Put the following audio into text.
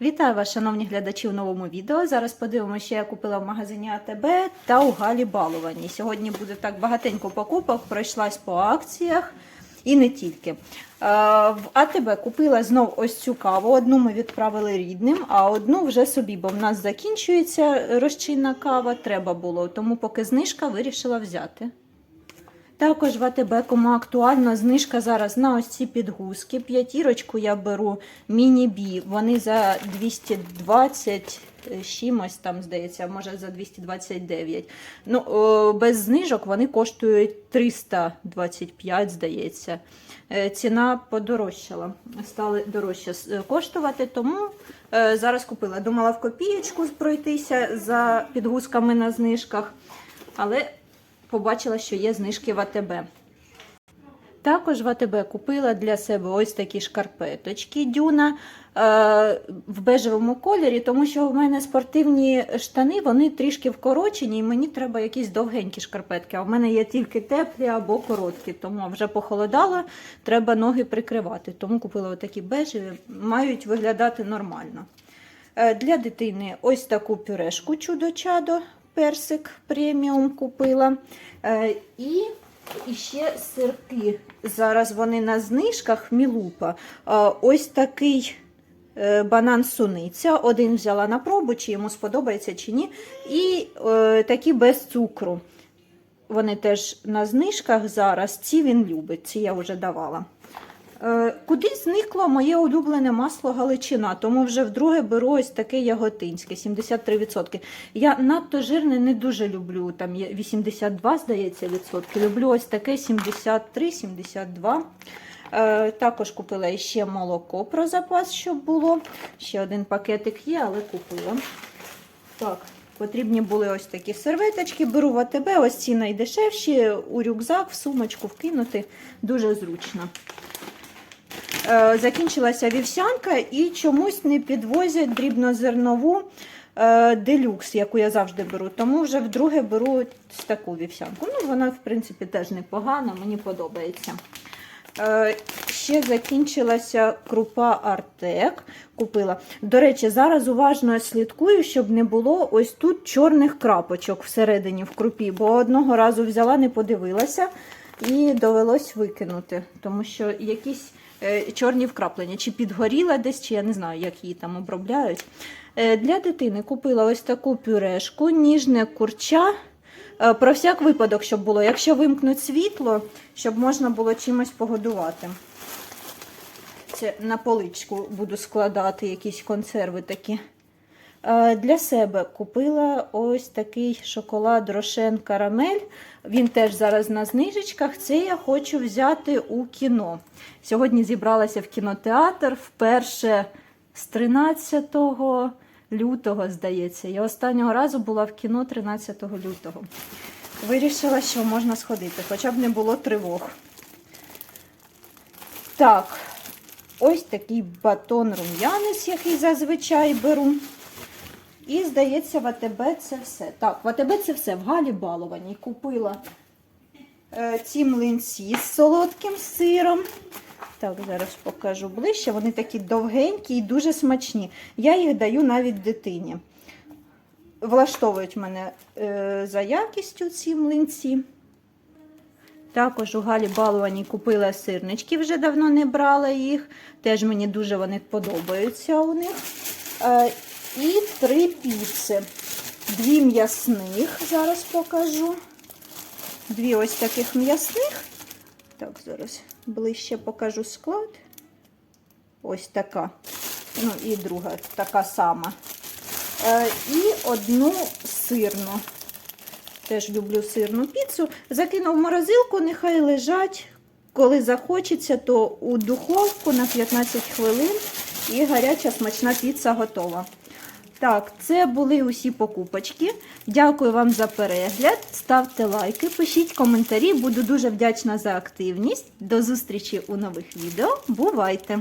Вітаю вас, шановні глядачі, в новому відео. Зараз подивимося, що я купила в магазині АТБ та у Галі Балувані. Сьогодні буде так багатенько покупок, пройшлась по акціях і не тільки. Е, В АТБ купила знов ось цю каву. Одну ми відправили рідним, а одну вже собі, бо в нас закінчується розчинна кава, треба було. Тому поки знижка вирішила взяти. Також в АТБ, кому актуально, знижка зараз на ось ці підгузки. П'ятірочку я беру міні-бі. Вони за 220 чимось там, здається, може за 229. Ну, без знижок вони коштують 325, здається. Е, Ціна подорожчала, стали дорожче коштувати, тому е, зараз купила. Думала в копієчку пройтися за підгузками на знижках, але побачила, що є знижки в АТБ. Також в АТБ купила для себе ось такі шкарпеточки дюна е, в бежевому кольорі, тому що в мене спортивні штани вони трішки вкорочені, і мені треба якісь довгенькі шкарпетки. А в мене є тільки теплі або короткі, тому вже похолодало, треба ноги прикривати. Тому купила отакі бежеві, мають виглядати нормально. Е, Для дитини ось таку пюрешку чудо-чадо, персик преміум купила. Е, І, ще сирки. Зараз вони на знижках мілупа. Е, Ось такий е, банан суниця. Один взяла на пробу, чи йому сподобається чи ні. І такі без цукру. Вони теж на знижках зараз. Ці він любить, ці я вже давала. Е, Куди зникло моє улюблене масло Галичина, тому вже вдруге беру ось таке яготинське, 73%. Я надто жирне не дуже люблю, там є 82, здається, відсотки. Люблю ось таке 73-72. Е, також купила ще молоко про запас, щоб було. Ще один пакетик є, але купила. Так, потрібні були ось такі серветочки. Беру в АТБ, ось ці найдешевші, у рюкзак, в сумочку вкинути. Дуже зручно. Е, Закінчилася вівсянка і чомусь не підвозять дрібнозернову е, делюкс, яку я завжди беру. Тому вже вдруге беру таку вівсянку. Ну, вона, в принципі, теж непогана, мені подобається. Е, Ще закінчилася крупа Артек. Купила. До речі, зараз уважно слідкую, щоб не було ось тут чорних крапочок всередині в крупі, бо одного разу взяла, не подивилася і довелось викинути, тому що якісь е, чорні вкраплення, чи підгоріла десь, чи я не знаю, як її там обробляють. Е, Для дитини купила ось таку пюрешку, ніжне курча. Е, Про всяк випадок, щоб було, якщо вимкнуть світло, щоб можна було чимось погодувати. Це на поличку буду складати якісь консерви такі. Е, Для себе купила ось такий шоколад Рошен Карамель. Він теж зараз на знижечках. Це я хочу взяти у кіно. Сьогодні зібралася в кінотеатр вперше з 13 лютого, здається. Я останнього разу була в кіно 13 лютого. Вирішила, що можна сходити, хоча б не було тривог. Так, ось такий батон рум'янець, який зазвичай беру. І, здається, в АТБ це все. Так, в АТБ це все. В Галі Балованій купила е, ці млинці з солодким сиром. Так, зараз покажу ближче. Вони такі довгенькі і дуже смачні. Я їх даю навіть дитині. Влаштовують мене е, за якістю ці млинці. Також у Галі Балованій купила сирнички, вже давно не брала їх. Теж мені дуже вони подобаються у них. І три піци. Дві м'ясних, зараз покажу. Дві ось таких м'ясних. Так, зараз ближче покажу склад. Ось така. Ну і друга така сама. Е, і одну сирну. Теж люблю сирну піцу. Закинув в морозилку, нехай лежать. Коли захочеться, то у духовку на 15 хвилин і гаряча смачна піца готова. Так, це були усі покупочки. Дякую вам за перегляд. Ставте лайки, пишіть коментарі. Буду дуже вдячна за активність. До зустрічі у нових відео. Бувайте!